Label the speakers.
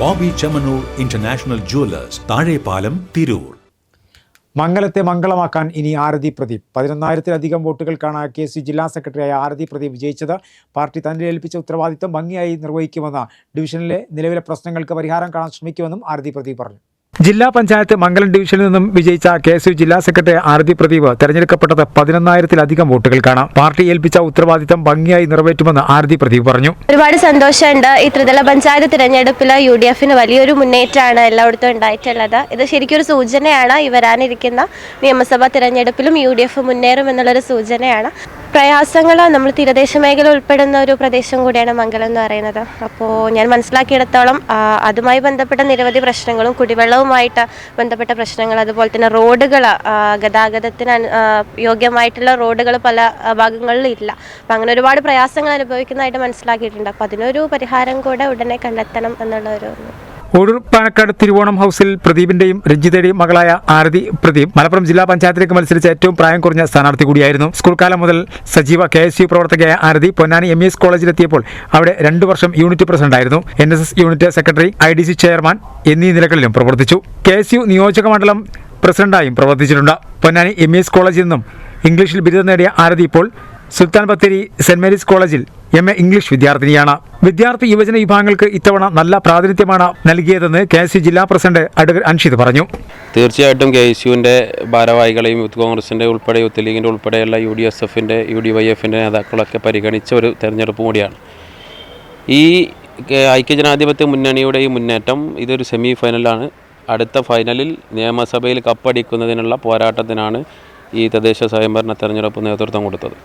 Speaker 1: Boby Chemmanur international jewellers Thazhepalam Tirur.
Speaker 2: മംഗലത്തെ മംഗളമാക്കാൻ ഇനി ആരതി പ്രദീപ്. പതിനൊന്നായിരത്തിലധികം വോട്ടുകൾക്കാണ് കെ സി ജില്ലാ സെക്രട്ടറിയായ ആരതി പ്രദീപ് വിജയിച്ചത്. പാർട്ടി തന്നെ ഏൽപ്പിച്ച ഉത്തരവാദിത്തം ഭംഗിയായി നിർവഹിക്കുമെന്ന് ഡിവിഷനിലെ നിലവിലെ പ്രശ്നങ്ങൾക്ക് പരിഹാരം കാണാൻ ശ്രമിക്കുമെന്നും ആരതി പ്രദീപ് പറഞ്ഞു. ജില്ലാ പഞ്ചായത്ത് മംഗലം ഡിവിഷനിൽ നിന്നും വിജയിച്ച കെ എസ് യു ജില്ലാ സെക്രട്ടറി ആരതി പ്രദീപ് തെരഞ്ഞെടുക്കപ്പെട്ടത് പതിനൊന്നായിരത്തിലധികം വോട്ടുകൾക്കാണ് പാർട്ടി ഏൽപ്പിച്ച ഉത്തരവാദിത്തം ഭംഗിയായി നിറവേറ്റുമെന്ന് ആരതി പ്രദീപ് പറഞ്ഞു.
Speaker 3: ഒരുപാട് സന്തോഷമുണ്ട്. ഈ ത്രിതല പഞ്ചായത്ത് തിരഞ്ഞെടുപ്പിൽ യു ഡി എഫിന് വലിയൊരു മുന്നേറ്റമാണ് എല്ലായിടത്തും ഉണ്ടായിട്ടുള്ളത്. ഇത് ശരിക്കും ഒരു സൂചനയാണ് ഈ വരാനിരിക്കുന്ന നിയമസഭാ തിരഞ്ഞെടുപ്പിലും യു ഡി എഫ് മുന്നേറും എന്നുള്ളൊരു സൂചനയാണ്. പ്രയാസങ്ങൾ നമ്മൾ തീരദേശ മേഖല ഉൾപ്പെടുന്ന ഒരു പ്രദേശം കൂടിയാണ് മംഗലം എന്ന് പറയുന്നത്. അപ്പോൾ ഞാൻ മനസ്സിലാക്കിയിടത്തോളം അതുമായി ബന്ധപ്പെട്ട നിരവധി പ്രശ്നങ്ങളും കുടിവെള്ളവുമായിട്ട് ബന്ധപ്പെട്ട പ്രശ്നങ്ങൾ അതുപോലെ തന്നെ റോഡുകൾ ഗതാഗതത്തിന് യോഗ്യമായിട്ടുള്ള റോഡുകൾ പല ഭാഗങ്ങളിലും ഇല്ല. അപ്പം അങ്ങനെ ഒരുപാട് പ്രയാസങ്ങൾ അനുഭവിക്കുന്നതായിട്ട് മനസ്സിലാക്കിയിട്ടുണ്ട്. അപ്പോൾ അതിനൊരു പരിഹാരം കൂടെ ഉടനെ കണ്ടെത്തണം എന്നുള്ള ഒരു
Speaker 2: ഒഴൂർ പാലക്കാട് തിരുവോണം ഹൗസിൽ പ്രദീപിന്റെയും രഞ്ജിതയുടെയും മകളായ ആരതി പ്രദീപ് മലപ്പുറം ജില്ലാ പഞ്ചായത്തിലേക്ക് മത്സരിച്ച ഏറ്റവും പ്രായം കുറഞ്ഞ സ്ഥാനാർത്ഥി കൂടിയായിരുന്നു. സ്കൂൾ കാലം മുതൽ സജീവ കെ എസ് യു പ്രവർത്തകയായ ആരതി പൊന്നാനി എം എസ് കോളേജിലെത്തിയപ്പോൾ അവിടെ രണ്ടു വർഷം unit പ്രസിഡന്റായിരുന്നു N S S unit secretary I D C chairman എന്നീ നിലകളിലും പ്രവർത്തിച്ചു. കെ എസ് യു നിയോജക മണ്ഡലം പ്രസിഡന്റായും പ്രവർത്തിച്ചിട്ടുണ്ട്. പൊന്നാനി എം എസ് കോളേജിൽ നിന്നും ഇംഗ്ലീഷിൽ ബിരുദം നേടിയ ആരതി ഇപ്പോൾ സുൽത്താൻ ബത്തേരി സെന്റ് മേരീസ് കോളേജിൽ എം എ ഇംഗ്ലീഷ് വിദ്യാർത്ഥിനിയാണ്. വിദ്യാർത്ഥി യുവജന വിഭാഗങ്ങൾക്ക് ഇത്തവണ നല്ല പ്രാതിനിധ്യമാണ് നൽകിയതെന്ന് കെ എസ് യു ജില്ലാ പ്രസിഡന്റ് അഡ്വക്കേറ്റ് അൻഷിദ് പറഞ്ഞു.
Speaker 4: തീർച്ചയായിട്ടും കെ എസ് യുവിന്റെ ഭാരവാഹികളെയും യൂത്ത് കോൺഗ്രസിന്റെ ഉൾപ്പെടെ യൂത്ത് ലീഗിന്റെ ഉൾപ്പെടെയുള്ള യു ഡി എസ് എഫിന്റെ യു ഡി വൈ എഫിന്റെ നേതാക്കളൊക്കെ പരിഗണിച്ച ഒരു തെരഞ്ഞെടുപ്പ് കൂടിയാണ്. ഈ ഐക്യജനാധിപത്യ മുന്നണിയുടെ ഈ മുന്നേറ്റം ഇതൊരു സെമി ഫൈനലാണ് അടുത്ത ഫൈനലിൽ നിയമസഭയിൽ കപ്പടിക്കുന്നതിനുള്ള പോരാട്ടത്തിനാണ് ഈ തദ്ദേശ സ്വയംഭരണ തെരഞ്ഞെടുപ്പ് നേതൃത്വം കൊടുത്തത്.